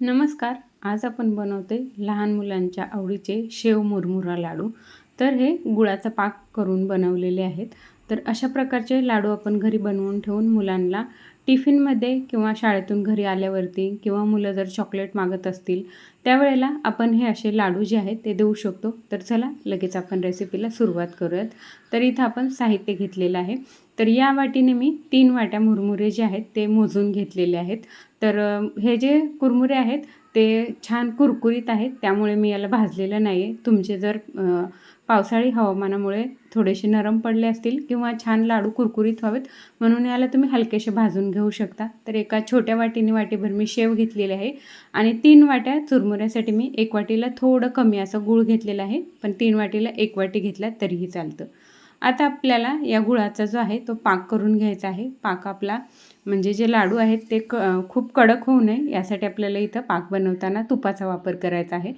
नमस्कार. आज आपण बनवते लहान मुलांच्या आवडीचे शेव मुरमुरा लाडू. तर हे गुळाचा पाक करून बनवलेले आहेत. तर अशा प्रकारचे लाडू आपण घरी बनवून ठेवून मुलांना टिफिनमध्ये किंवा शाळेतून घरी आल्यावरती किंवा मुलं जर चॉकलेट मागत असतील त्यावेळेला आपण हे असे लाडू जे आहेत ते देऊ शकतो. तर चला लगेच आपण रेसिपीला सुरुवात करूयात. तर इथं आपण साहित्य घेतलेलं आहे. तर या वाटीने मी तीन वाट्या मुरमुरे जे आहेत ते मोजून घेतलेले आहेत. तर हे जे कुरमुरे आहेत ते छान कुरकुरीत आहेत त्यामुळे मी याला भाजलेलं नाही आहे तुमचे जर पावसाळी हवामानामुळे थोडेसे नरम पडले असतील किंवा छान लाडू कुरकुरीत व्हावेत म्हणून याला तुम्ही हलकेसे भाजून घेऊ शकता. तर एका छोट्या वाटीने वाटीभर मी शेव घेतलेले आहे आणि तीन वाट्या चुरमुऱ्यासाठी मी एक वाटीला थोडं कमी असं गूळ घेतलेलं आहे पण तीन वाटीला एक वाटी घेतला तरीही चालतं. आता आपल्याला या गुळाचा जो आहे तो पाक करून घ्यायचा आहे. पाक आपला म्हणजे जे लाडू आहेत ते क खूप कडक होऊ नये यासाठी आपल्याला इथं पाक बनवताना तुपाचा वापर करायचा आहे.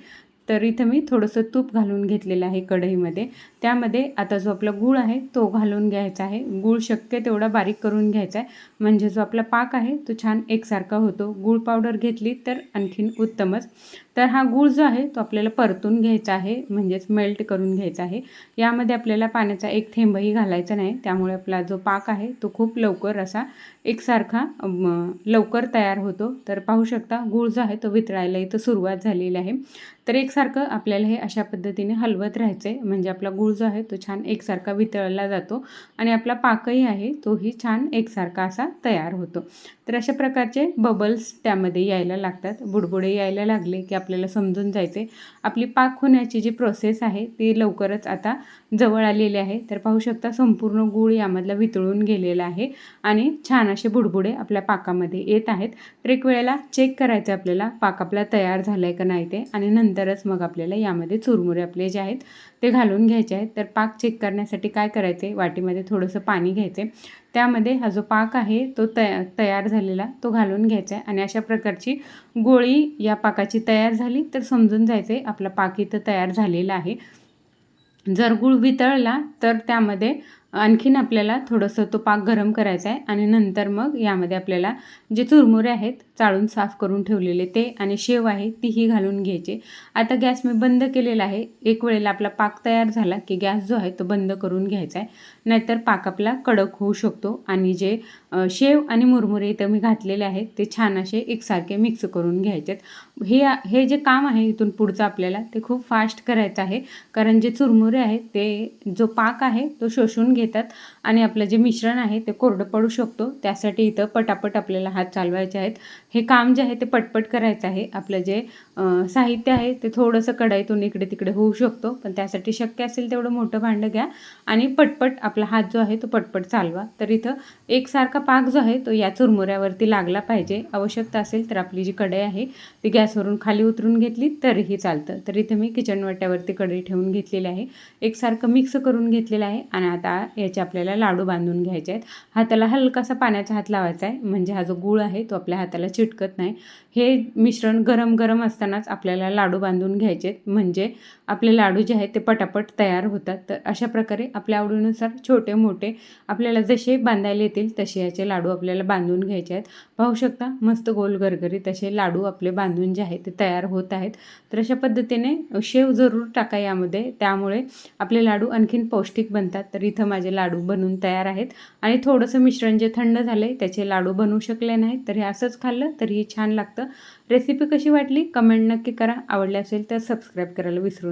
तर इथं मी थोडंसं तूप घालून घेतलेलं आहे कढईमध्ये. त्यामध्ये आता जो आपला गूळ आहे तो घालून घ्यायचा आहे. गूळ शक्य तेवढा बारीक करून घ्यायचा आहे. म्हणजे जो आपला पाक आहे तो छान एकसारखा होतो. गूळ पावडर घेतली तर आणखीन उत्तमच. तर हा गूळ जो आहे तो आपल्याला परतून घ्यायचा आहे म्हणजेच मेल्ट करून घ्यायचा आहे. यामध्ये आपल्याला पाण्याचा एक थेंबही घालायचा नाही त्यामुळे आपला जो पाक आहे तो खूप लवकर असा एकसारखा लवकर तयार होतो. तर पाहू शकता गूळ जो आहे तो वितळायला इथं सुरुवात झालेली आहे. तर एकसारखं आपल्याला हे अशा पद्धतीने हलवत राहायचं आहे म्हणजे आपला गूळ जो आहे तो छान एकसारखा वितळला जातो आणि आपला पाकही आहे तोही छान एकसारखा असा तयार होतो. तर अशा प्रकारचे बबल्स त्यामध्ये यायला लागतात बुडबुडे यायला लागले की आपल्याला समजून जायचे आपली पाक होण्याची जी प्रोसेस आहे ती लवकरच आता जवळ आलेली आहे. तर पाहू शकता संपूर्ण गूळ यामधला वितळून गेलेला आहे आणि छान असे बुडबुडे आपल्या पाकामध्ये येत आहेत. तर एक वेळेला चेक करायचं आपल्याला पाक आपला तयार झाला आहे का नाही ते आणि नंतरच मग आपल्याला यामध्ये चुरमुरे आपले जे आहेत ते घालून घ्यायचे आहेत. तर पाक चेक करण्यासाठी काय करायचे? वाटीमध्ये थोडंसं पाणी घ्यायचे. त्यामध्ये हा जो पाक आहे तो तया तयार झालेला तो घालून घ्यायचा आहे. आणि अशा प्रकारची गोळी या पाकाची तयार झाली तर समजून जायचे आपला पाक इथं तयार झालेला आहे. जर गूळ वितळला तर त्यामध्ये आणखीन आपल्याला थोडंसं तो पाक गरम करायचा आहे आणि नंतर मग यामध्ये आपल्याला जे चुरमुरे आहेत चाळून साफ करून ठेवलेले ते आणि शेव आहे तीही घालून घ्यायचे. आता गॅस मी बंद केलेला आहे. एक वेळेला आपला पाक तयार झाला की गॅस जो आहे तो बंद करून घ्यायचा आहे. नाहीतर पाक आपला कडक होऊ शकतो आणि जे शेव आणि मुरमुरे इथं मी घातलेले आहेत ते छान असे एकसारखे मिक्स करून घ्यायचे हे हे जे काम आहे इथून पुढचं आपल्याला ते खूप फास्ट करायचं आहे. कारण जे चुरमुरे आहेत ते जो पाक आहे तो शोषून घेतात आणि आपलं जे मिश्रण आहे ते कोरडं पडू शकतो. त्यासाठी इथं पटापट आपल्याला हात चालवायचे आहेत. हे काम जे आहे ते पटपट करायचं आहे. आपलं जे साहित्य आहे ते थोडंसं कढईतून इकडे तिकडे होऊ शकतो. पण त्यासाठी शक्य असेल तेवढं मोठं भांडं घ्या आणि पटपट आपला हात जो आहे तो पटपट चालवा. तर इथं एकसारखा पाक जो आहे तो या चुरमुऱ्यावरती लागला पाहिजे. आवश्यकता असेल तर आपली जी कढई आहे ती गॅसवरून खाली उतरून घेतली तरीही चालतं. तर इथं मी किचन वाट्यावरती कढई ठेवून घेतलेली आहे. एकसारखं मिक्स करून घेतलेलं आहे आणि आता याचे आपल्याला लाडू बांधून घ्यायचे आहेत. हाताला हलकासा पाण्याचा हात लावायचा आहे. म्हणजे हा जो गूळ आहे तो आपल्या हाताला चिटकत नाही. हे मिश्रण गरम गरम असतानाच आपल्याला लाडू बांधून घ्यायचे आहेत. म्हणजे आपले लाडू जे आहेत ते पटापट तयार होतात. तर अशा प्रकारे आपल्या आवडीनुसार छोटे मोठे आपल्याला जसे बांधायला येतील तसे याचे लाडू आपल्याला बांधून घ्यायचे आहेत. पाहू शकता मस्त गोल गरगरी तसे लाडू आपले बांधून जे आहेत ते तयार होत आहेत. तर अशा पद्धतीने शेव जरूर टाका यामध्ये. त्यामुळे आपले लाडू आणखीन पौष्टिक बनतात. तर इथं माझे लाडू बनून तयार आहेत. आणि थोडंसं मिश्रण जे थंड झालं आहे त्याचे लाडू बनवू शकले नाहीत. तर हे असंच खाल्लं तरीही छान लागतं. रेसिपी कशी वाटली? कमेंट नक्की करा. आवडली असेल तर सबस्क्राईब करायला विसरू